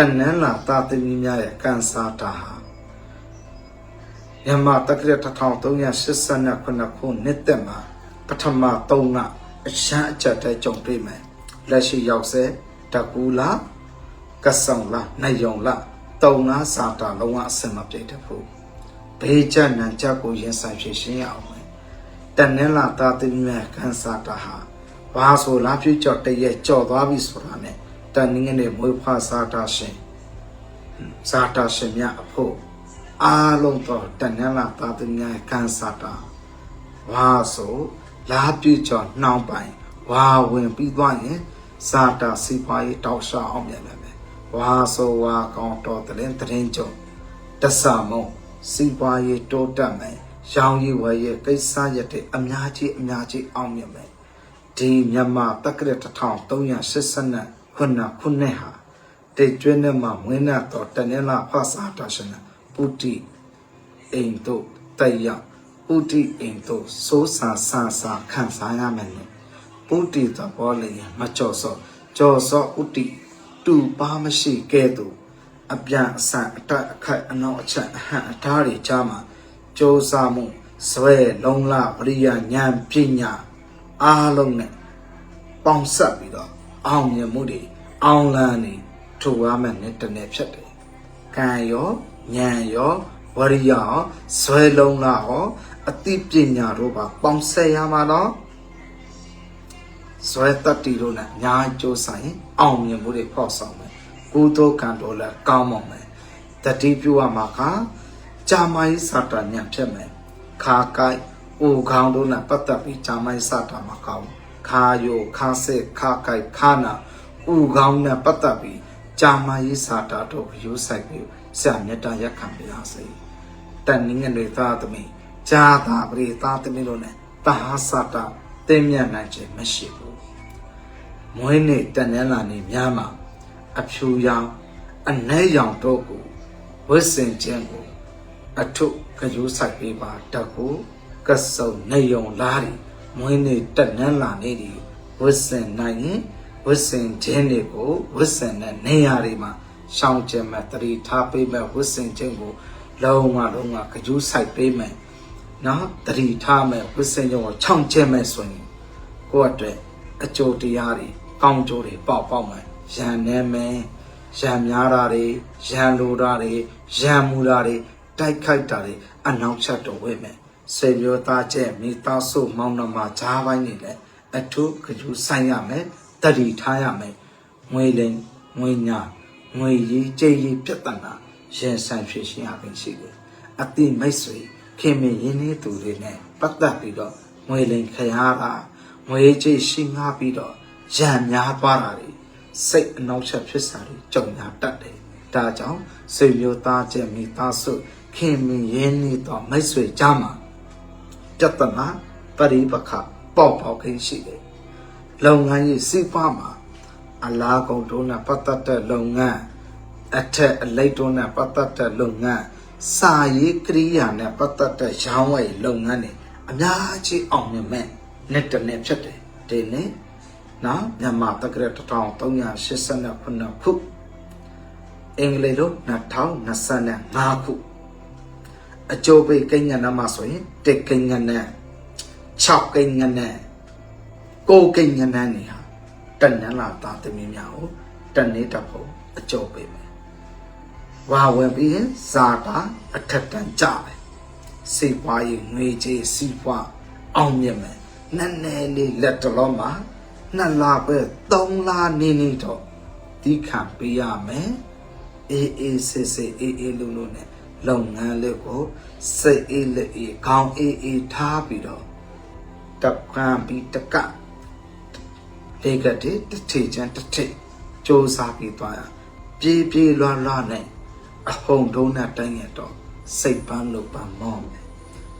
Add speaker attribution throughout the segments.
Speaker 1: တန်နန်းလာတာသမီများရဲ့ကန်စာတာဟာမြန်မာတက္ကရာ1389ခုနှစ်သက်မှာပထမ3လအရှမ်းအချက်တဲကြုံတွေ့မယ်လက်ရှိရောက်စေတကူလာကဆောင်လာနိုင်ယုံလာတုံလားစာတာလုံးဝအစင်မပြေတတ်ဘူးဘေးချက်နံချက်ကိုရင်ဆိုင်ဖြစ်ရှင်းရအောင်မယ်တန်နန်းလာတာသမီများကန်စာတာဟာဘာဆိုလားပြည့်ကြော့တရက်ကြော့သွားပြီဆိုတာနဲ့တ န်နင်းငနဲ့မွေးဖွားစာတာရှင်ဇာတာရှင်မြတ်အဖို့အားလုံးသောတဏ္ဍလာသာသမီရဲ့ကံစာတာဝါဆိုလာပြည့်ကျော်နှောင်းပိုင်ဝါဝင်ပြီးသွားရင်ဇာတာစီပွားရေးတောက်ရှာအောင်မြန်မယ်ဝါဆိုဝါကောင်းတော်တရင်တရင်ကြုံတဆမုံစီပွားရေးတိုးတက်မယ်ရောင်းရည်ဝယ်ရကိစ္စရက်တဲ့အများကြီးအများကြီးအောင်မြင်မယ်ဒီမြန်မာတက္ကရာ1389 ခုနှစ်ဟာတေကျွင်းနဲ့မှဝင်းနဲ့တော့တနေ့လာဖဆာတာရှင်ပုတိအိမ်တို့တက်ရပုတိအိမ်တို့စိုးစာဆာဆာခံစားရမယ်နဲ့ပုတိသဘောလေးမကြော်စော့ကြော်စော့ဥတိတူပါမရှိကဲ့သို့အပြန်အဆန်အတက်အခက်အနောက်အချက်အဟံအသားတွေကြားမှာကြိုးစားမှုဇွဲလုံးလပရိယဉာဏ်ပညာအားလုံးနဲ့ပေါင်းဆက်ပြီးတော့ အောင်မြင်မှုတွေအောင်လန်းနေထိုရမယ်နဲ့တနေ့ဖြစ်တယ်။ကံရောဉာဏ်ရောဝရိယရောဇွဲလုံးလားရောအသိပညာတို့ပါပေါင်းဆက်ရမှာတော့ဇွဲတတ္တိတို့နဲ့ညာကြိုးဆိုင်ရင်အောင်မြင်မှုတွေဖောက်ဆောင်မယ်။ကုသိုလ်ကံတို့လည်းကောင်းမွန်မယ်။တတိပြုရမှာကကြာမကြီးစာတညံဖြစ်မယ်။ခါကိုက်အိုခေါင်းတို့နဲ့ပတ်သက်ပြီးကြာမကြီးစာတာမှာကောင်း ခါယိုခါစစ်ခါကိုက်ခါနာဥခေါင်းနဲ့ပတ်သက်ပြီးကြာမကြီးစာတာတို့ယူဆိုင်ပြီးဆရာမြတ်တာရက်ခံပြရစေတန်နင်းငယ်တွေသားသမီးဂျာတာပရိသားသမီးတို့နဲ့တဟာစာတာတင်းမြတ်နိုင်ခြင်းမရှိဘူးမွေးနေ့တန်နန်းလာနေများမှာအဖြူရောင်အနှဲရောင်တို့ကိုဝစ်စင်ခြင်းကိုအထုကယူဆိုင်ပေးပါတတ်ကိုကစုံနေယုံလားဒီ မွေးနေ့တန်နန်းလာနေဒီဝစ်စင်နိုင်ရင်ဝစ်စင်ခြင်းတွေကိုဝစ်စင်တဲ့နေရာတွေမှာရှောင်းခြင်းမဲ့တတိထားပေးမဲ့ဝစ်စင်ခြင်းကိုလုံးဝလုံးဝကယူဆိုင်ပေးမယ်နော်တတိထားမဲ့ဝစ်စင်ခြင်းကိုခြောက်ခြင်းမဲ့ဆိုရင်ကိုယ့်အတွက်အကျိုးတရားတွေကောင်းကျိုးတွေပေါက်ပေါက်မယ်ရန်နေမယ်ရန်များတာတွေရန်လိုတာတွေရန်မူတာတွေတိုက်ခိုက်တာတွေအနောက်ချက်တော့ဝဲမယ် စေမျိုးသားချက်မိသားစုမောင်နှမဂျားပိုင်းနေလဲအထုကယူဆိုင်ရမယ်တတိထားရမယ်ငွေလိမ်ငွေညာငွေရေးကြေးရေးပြဿနာရင်ဆိုင်ဖြစ်ရှင်းရပင်ရှိတယ်အတိမိတ်ဆွေခင်မင်းရင်းနှီးသူတွေနဲ့ပတ်သက်ပြီးတော့ငွေလိမ်ခရတာငွေကြေးရှင်းငါပြီးတော့ရံများသွားတာတွေစိတ်အနှောက်အယှက်ဖြစ်စာတွေကြုံရတတ်တယ်ဒါကြောင့်ဆွေမျိုးသားချက်မိသားစုခင်မင်းရင်းနှီးတော့မိတ်ဆွေကြားမှာ ပြဿနာပရိပခပေါက်ပေါက်ခင်းရှိတယ်လုပ်ငန်းရေးစီးပွားမှာအလားကုန်တို့နဲ့ပတ်သက်တဲ့လုပ်ငန်းအထက်အလိုက်တို့နဲ့ပတ်သက်တဲ့လုပ်ငန်းစာရေးကရိယာနဲ့ပတ်သက်တဲ့ရောင်းဝယ်လုပ်ငန်းတွေအများကြီးအောင်မြင်မဲ့နှစ်တစ်နှစ်ဖြစ်တယ်ဒီနေ့နော်မြန်မာတက္ကရာ1389ခုအင်္ဂလိပ်လို2025ခု အကျိုးပေးကိန်းညနမှာဆိုရင်တစ်ကိန်းညနဲ့6ကိန်းညနဲ့ကိုကိန်းညနနေဟာတန်နန်းလာသားသမီးများကိုတနေ့တစ်ဖို့အကျိုးပေးမယ်ဝါဝင်ပြီးရင်ဇာတာအထက်တန်းကြတယ်စိတ်ပွားရေးငွေကြေးစီးပွားအောင်မြင်မယ်နည်းနည်းလေးလက်တလုံးမှာနှစ်လပဲသုံးလနေနေတော့ဒီခံပေးရမယ်အေးအေးဆေးဆေးအေးအေးလုံးလုံးနဲ့ လုပ်ငန်းလေးကိုစိတ်အေးလက်အေးခေါင်းအေးအေးထားပြီးတော့တက်ကံပြီးတကလေကတိတစ်ထိချမ်းတစ်ထိစ조사ပြီးသွားရပြေးပြေးလွှားလွှားနဲ့အဟုန်တုံးနဲ့တိုင်းရတော့စိတ်ပန်းလို့ပန်းမောင်းမယ်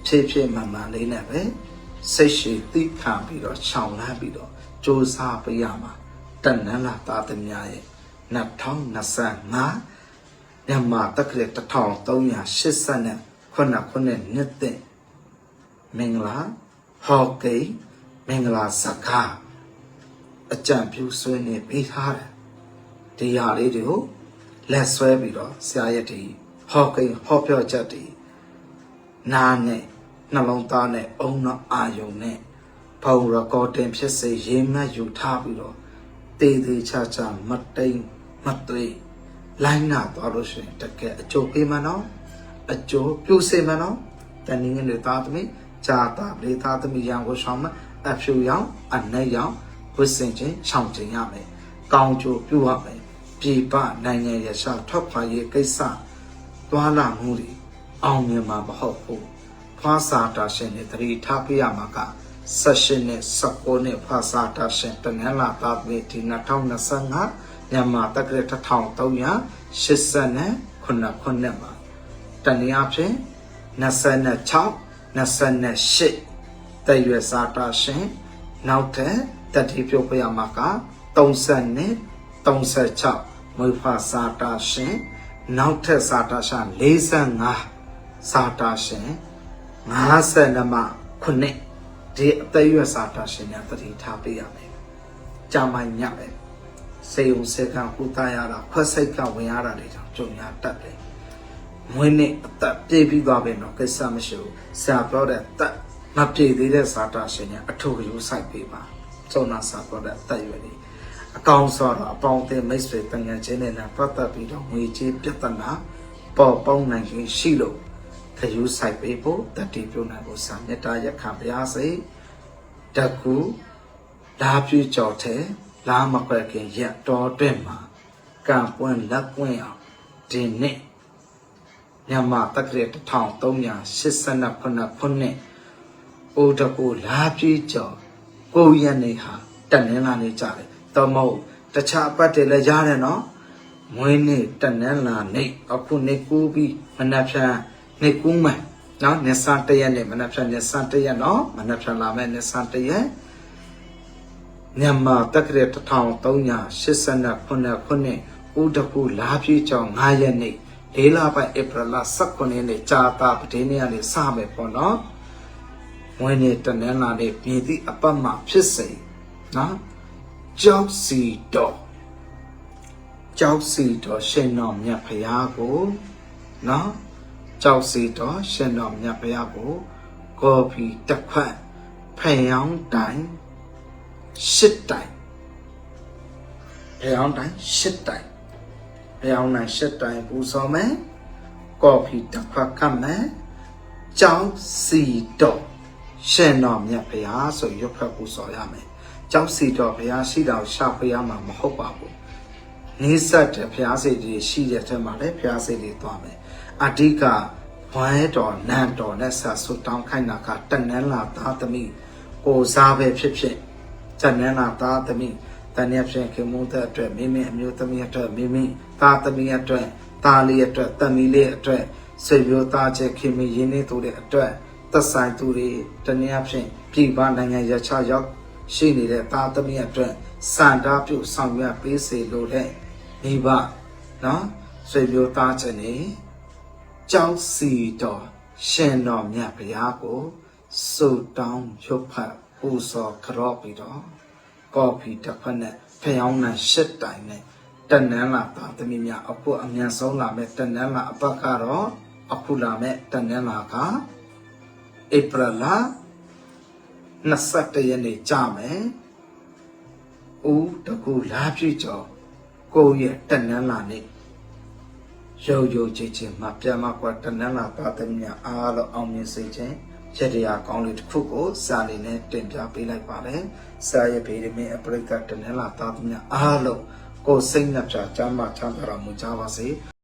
Speaker 1: ဖြည်းဖြည်းမှန်မှန်လေးနဲ့ပဲစိတ်ရှိသိခံပြီးတော့ခြောင်လန်းပြီးတော့စ조사ပေးရမှာတဏ္ဍလာသားသမ ्या ရဲ့2025 မြန်မာတက္ကရာ1380ခုနှစ်ခုနှစ်နှစ်သက်မင်္ဂလာဟော့ကေမင်္ဂလာစကားအကြံပြုဆွေးနေပေးထားတယ်ဒီဟာလေးတွေကိုလက်ဆွဲပြီးတော့ဆရာရဲ့ဒီဟောကိန်းဟောပြောချက်ဒီနားနဲ့နှလုံးသားနဲ့အုံနောက်အာယုံနဲ့ဖုန်းရကော်တင်ဖြစ်စေရေးမှတ်ယူထားပြီးတော့တေးသေးချာချာမတိန်မသွေး လိုင်းနာသွားလို့ရှိရင်တကယ်အကျိုးပေးမှာနော်အကျိုးပြုစေမှာနော်တန်ငင်းတွေသားသမီးဂျာတာလေသားသမီးရန်ကိုဆောင်မှာအဖြူရောင်အနက်ရောင်ဝစ်စင်ချင်းချောင်ကျင်ရမယ်ကောင်းကျိုးပြုရမယ်ပြည်ပနိုင်ငံရရှာထွက်ခွာရေးကိစ္စသွားလာမှုတွေအောင်မြင်မှာမဟုတ်ဘူးဖွာစာတာရှင်တွေတတိထားပြရမှာကဆက်ရှင်နဲ့16နဲ့ဖွာစာတာရှင်တနင်္လာသားပေဒီ2025 မြန်မာတက္ကရာ1389ခုနှစ်မှာတနည်းအားဖြင့်26 28တရွယ်စာတာရှင်နောက်ထပ်တတိပြုတ်ပြရမှာက30နဲ့36မွေဖာစာတာရှင်နောက်ထပ်စာတာရှင်45စာတာရှင်52မှခုနှစ်ဒီအသက်ရွယ်စာတာရှင်များတတိထားပေးရမယ်။ကြာမှညပဲ စေုံစေကံဥတရတာခွက်စိတ်ကဝင်ရတာတွေကြောင့်ကြုံရတတ်တယ်။မွေးနေ့အသက်ပြေးပြီးသွားပြီတော့ကိစ္စမရှိဘူး။ဆရာပြောတဲ့တက်မပြေသေးတဲ့စာတာရှင်များအထူးယူဆိုင်ပေးပါ။စုံနာစာပြောတဲ့အသက်ရွယ်တွေအကောင်ဆိုတော့အပေါင်းအသင်းမိတ်ဆွေတန်ငယ်ချင်းတွေနဲ့ပတ်သက်ပြီးတော့ငွေကြေးပြဿနာပေါ်ပေါင်းနိုင်ခြင်းရှိလို့ခရူးဆိုင်ပေးဖို့တတိပြုနိုင်ဖို့စာမေတ္တာရက်ခံပါရစေတကူလာပြည့်ကြော်တဲ့ လာမကွက်ခင်ရက်တော်တွင်မှာကံပွင့်လက်ပွင့်အောင်ဒီနေ့မြန်မာတက္ကရာ1389ခုနှစ်အိုတကူလာပြည့်ကြော်ကိုရက်နေဟာတန်နေလာနေကြတယ်တော့မဟုတ်တခြားအပတ်တွေလည်းရတယ်နော်မွေးနေ့တနင်္လာနေ့အခုနေ့ကူးပြီးမနက်ဖြန်နေ့ကူးမယ်နော်နေ့စံတရက်နေ့မနက်ဖြန်နေ့စံတရက်နော်မနက်ဖြန်လာမယ်နေ့စံတရက် မြန်မာတက္ကရာ1389ခုနှစ်ဥဒကူလာပြည့်ကြောင်9ရက်နေ့လေးလပိုင်းဧပြီလ18ရက်နေ့ကြာတာပတင်းနေ့ကနေစမယ်ပေါ့နော်မွေးနေ့တနင်္လာနေ့ပြည်သည့်အပတ်မှာဖြစ်စေနော်ကြောက်စီတော်ကြောက်စီတော်ရှင်တော်မြတ်ဖရာကိုနော်ကြောက်စီတော်ရှင်တော်မြတ်ဖရာကိုကော်ဖီတစ်ခွက်ဖယောင်းတိုင် ရှစ်တိုင်ဖယောင်းတိုင်ရှစ်တိုင်ဖယောင်းတိုင်ရှစ်တိုင်ပူဇော်မယ်ကော်ဖီတစ်ခွက်ကပ်မယ်ကြောက်စီတော်ရှင်တော်မြတ်ဖရာဆိုရွတ်ဖက်ပူဇော်ရမယ်ကြောက်စီတော်ဘုရားရှိတော်ရှာဖွေရမှာမဟုတ်ပါဘူးနေဆက်တဲ့ဘုရားစိတ်တွေရှိတဲ့ထက်မှာလည်းဘုရားစိတ်တွေသွားမယ်အဓိကဝမ်းတော်နန်းတော်နဲ့ဆာဆုတောင်းခိုင်းတာကတနန်းလာသားသမီးကိုစားပဲဖြစ်ဖြစ် တနန်းလာသားသမီးတန်ရဖြင့်ခင်မုန်းတဲ့အတွက်မိမိအမျိုးသမီးအတွက်မိမိသားသမီးအတွက်သားလေးအတွက်တမီးလေးအတွက်ဆွေမျိုးသားချက်ခင်မရင်းနေသူတွေအတွက်သက်ဆိုင်သူတွေတနည်းအားဖြင့်ပြည်ပနိုင်ငံရခြားရောက်ရှိနေတဲ့သားသမီးအတွက်စံတားပြုဆောင်ရွက်ပေးစေလိုတဲ့မိဘနော်ဆွေမျိုးသားချင်းနေကြောင်းစီတော်ရှင်တော်မြတ်ဘုရားကိုစုတောင်းရုပ်ဖတ် ပူဇော်ကြော့ပြီးတော့ကော်ဖီတစ်ဖက်နဲ့ဖျောင်းနဲ့ရှစ်တိုင်နဲ့တနန်းလာသားသမီးများအခုအမြန်ဆုံးလာမဲ့တနန်းလာအပတ်ကတော့အခုလာမဲ့တနန်းလာကဧပြီလ21ရက်နေ့ကြာမယ်။ဦးတကူလာပြည့်ကျော်ကိုယ့်ရဲ့တနန်းလာနေ့ရုပ်ရုပ်ချင်းချင်းမှပြန်မကွာတနန်းလာပါသမီးအားလုံးအောင်မြင်စေခြင်း ရတရားကောင်းလေးတစ်ခုကိုစာနေနဲ့တင်ပြပေးလိုက်ပါတယ်။စာရဲ့ဗေဒမင်းအပရိကတနန်းလာသားသမီးအားလုံးကိုယ်စိတ်နှပြချမ်းသာချမ်းသာတော်မူကြပါစေ။